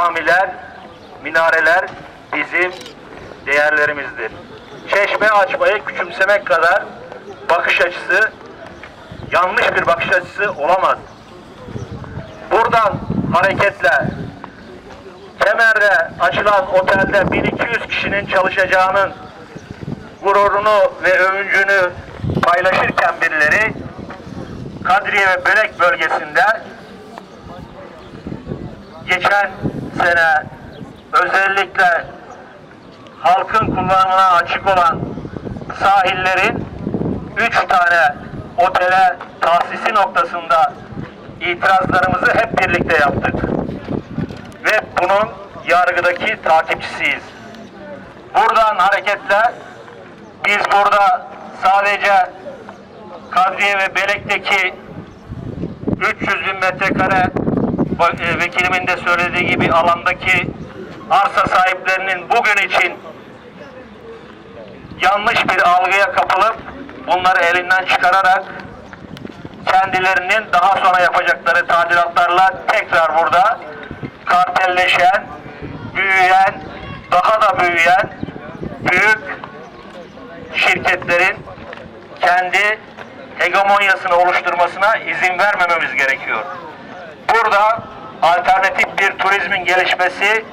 camiler, minareler bizim değerlerimizdir. Çeşme açmayı küçümsemek kadar bakış açısı yanlış bir bakış açısı olamaz. Buradan hareketle Kemer'de açılan otelde 1200 kişinin çalışacağının gururunu ve övüncünü paylaşırken birileri Kadriye ve Börek bölgesinde geçen sene özellikle halkın kullanımına açık olan sahillerin üç tane otele tahsisi noktasında itirazlarımızı hep birlikte yaptık. Ve bunun yargıdaki takipçisiyiz. Buradan hareketle biz burada sadece Kadriye ve Belek'teki 300 bin metrekare vekilimin de söylediği gibi alandaki arsa sahiplerinin bugün için yanlış bir algıya kapılıp bunları elinden çıkararak kendilerinin daha sonra yapacakları tadilatlarla tekrar burada kartelleşen, büyüyen, daha da büyüyen büyük şirketlerin kendi hegemonyasını oluşturmasına izin vermememiz gerekiyor. Burada alternatif bir turizmin gelişmesi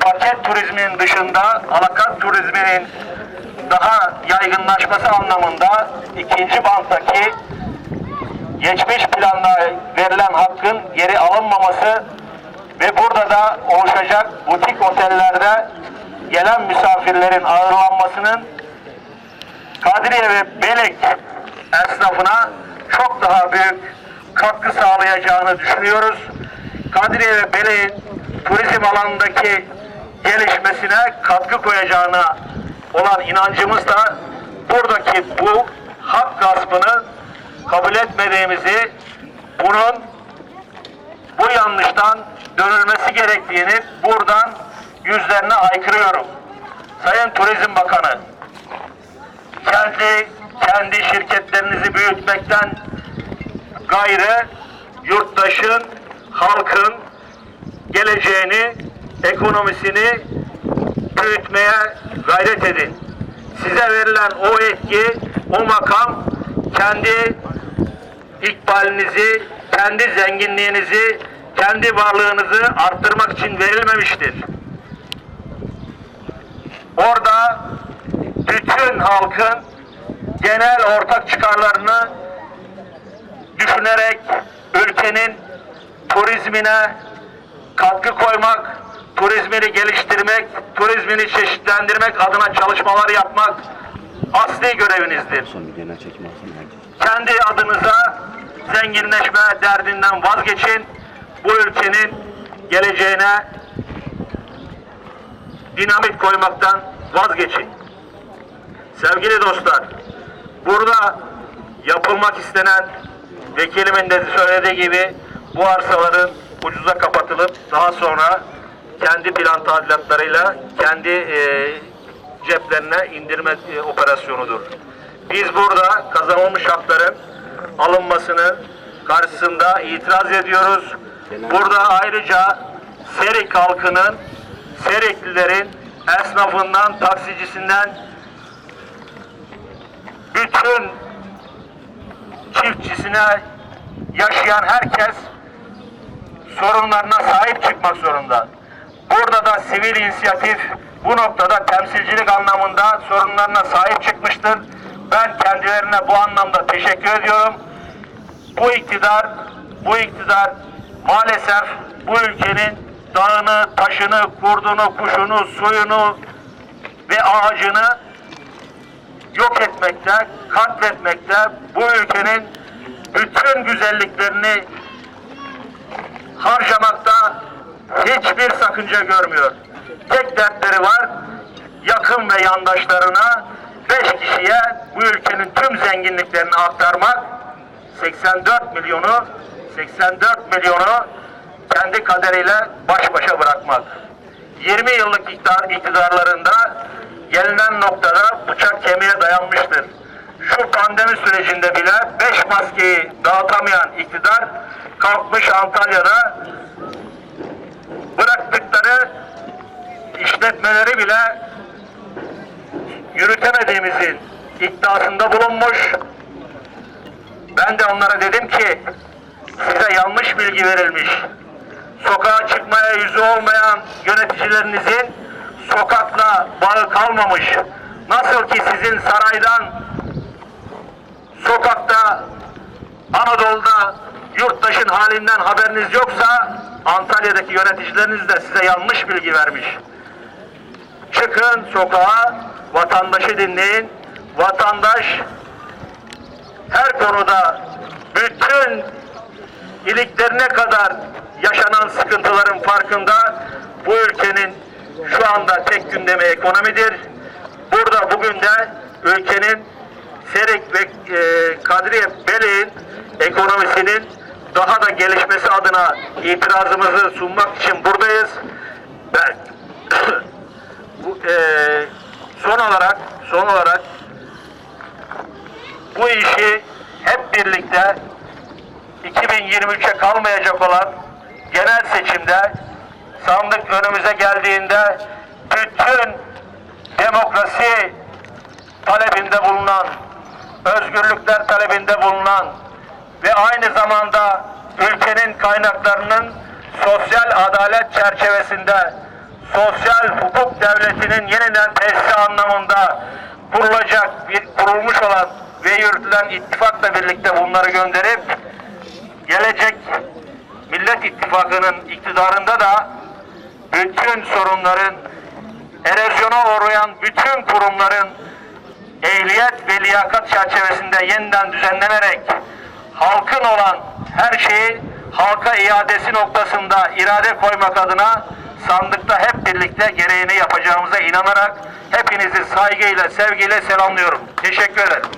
paket turizminin dışında alakart turizminin daha yaygınlaşması anlamında ikinci banttaki geçmiş planda verilen hakkın geri alınmaması ve burada da oluşacak butik otellerde gelen misafirlerin ağırlanmasının Kadriye ve Belek esnafına çok daha büyük katkı sağlayacağını düşünüyoruz. Kadriye ve Belek'in turizm alanındaki gelişmesine katkı koyacağına olan inancımız da buradaki bu hak gaspını kabul etmediğimizi, bunun bu yanlıştan dönülmesi gerektiğini buradan yüzlerine aykırıyorum. Sayın Turizm Bakanı, kendi kendi şirketlerinizi büyütmekten gayrı yurttaşın, halkın geleceğini, ekonomisini büyütmeye gayret edin. Size verilen o etki, o makam kendi ikbalinizi, kendi zenginliğinizi, kendi varlığınızı arttırmak için verilmemiştir. Orada bütün halkın genel ortak çıkarlarını düşünerek ülkenin turizmine katkı koymak, turizmini geliştirmek, turizmini çeşitlendirmek adına çalışmalar yapmak asli görevinizdir. Kendi adınıza zenginleşme derdinden vazgeçin. Bu ülkenin geleceğine dinamit koymaktan vazgeçin. Sevgili dostlar, burada yapılmak istenen vekilimin de söylediği gibi bu arsaların ucuza kapatılıp daha sonra kendi plan tadilatlarıyla kendi e, ceplerine indirme e, operasyonudur. Biz burada kazanılmış hakların alınmasını karşısında itiraz ediyoruz. Burada ayrıca Serik halkının, Seriklilerin esnafından, taksicisinden bütün çiftçisine yaşayan herkes sorunlarına sahip çıkmak zorunda. Burada da sivil inisiyatif bu noktada temsilcilik anlamında sorunlarına sahip çıkmıştır. Ben kendilerine bu anlamda teşekkür ediyorum. Bu iktidar, bu iktidar maalesef bu ülkenin dağını, taşını, kurdunu, kuşunu, suyunu ve ağacını yok etmekte, katletmekte, bu ülkenin bütün güzelliklerini harcamakta hiçbir sakınca görmüyor. Tek dertleri var, yakın ve yandaşlarına beş kişiye bu ülkenin tüm zenginliklerini aktarmak, 84 milyonu 84 milyonu kendi kaderiyle baş başa bırakmak. 20 yıllık iktidar, iktidarlarında gelinen noktada bıçak kemiğe dayanmıştır. Şu pandemi sürecinde bile 5 maskeyi dağıtamayan iktidar kalkmış Antalya'da işletmeleri bile yürütemediğimizin iddiasında bulunmuş. Ben de onlara dedim ki size yanlış bilgi verilmiş. Sokağa çıkmaya yüzü olmayan yöneticilerinizin sokakla bağı kalmamış. Nasıl ki sizin saraydan sokakta Anadolu'da yurttaşın halinden haberiniz yoksa Antalya'daki yöneticileriniz de size yanlış bilgi vermiş. Çıkın sokağa, vatandaşı dinleyin. Vatandaş her konuda bütün iliklerine kadar yaşanan sıkıntıların farkında. Bu ülkenin şu anda tek gündemi ekonomidir. Burada bugün de ülkenin Serik ve e, Kadriye Beylik'in ekonomisinin daha da gelişmesi adına itirazımızı sunmak için buradayız. Ben bu, e, son olarak son olarak bu işi hep birlikte 2023'e kalmayacak olan genel seçimde sandık önümüze geldiğinde kaynaklarının sosyal adalet çerçevesinde sosyal hukuk devletinin yeniden tesisi anlamında kurulacak bir kurulmuş olan ve yürütülen ittifakla birlikte bunları gönderip gelecek Millet İttifakı'nın iktidarında da bütün sorunların erozyona uğrayan bütün kurumların ehliyet ve liyakat çerçevesinde yeniden düzenlenerek halkın olan her şeyi halka iadesi noktasında irade koymak adına sandıkta hep birlikte gereğini yapacağımıza inanarak hepinizi saygıyla, sevgiyle selamlıyorum. Teşekkür ederim.